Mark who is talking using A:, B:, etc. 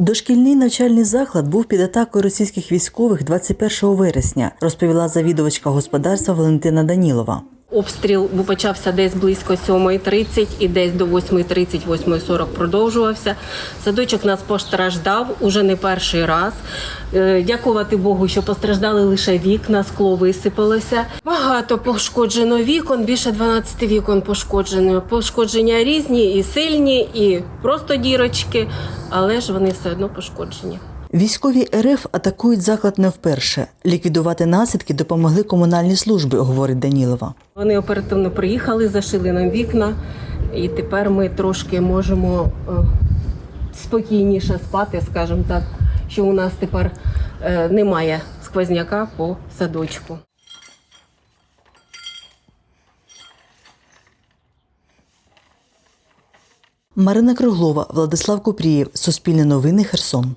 A: Дошкільний навчальний заклад був під атакою російських військових 21 вересня, розповіла завідувачка господарства Валентина Данілова.
B: Обстріл почався десь близько 7.30 і десь до 8.30, 8.40 продовжувався. Садочок нас постраждав уже не перший раз. Е, Дякувати Богу, що постраждали лише вікна, скло висипалося. Багато пошкоджено вікон, більше 12 вікон пошкоджено. Пошкодження різні, і сильні, і просто дірочки, але ж вони все одно пошкоджені.
A: Військові РФ атакують заклад не вперше. Ліквідувати наслідки допомогли комунальні служби, говорить Данілова.
B: Вони оперативно приїхали, зашили нам вікна, і тепер ми трошки можемо е, спокійніше спати, скажімо так, що у нас тепер е, немає сквозняка по садочку.
A: Марина Круглова, Владислав Купрієв, Суспільне новини, Херсон.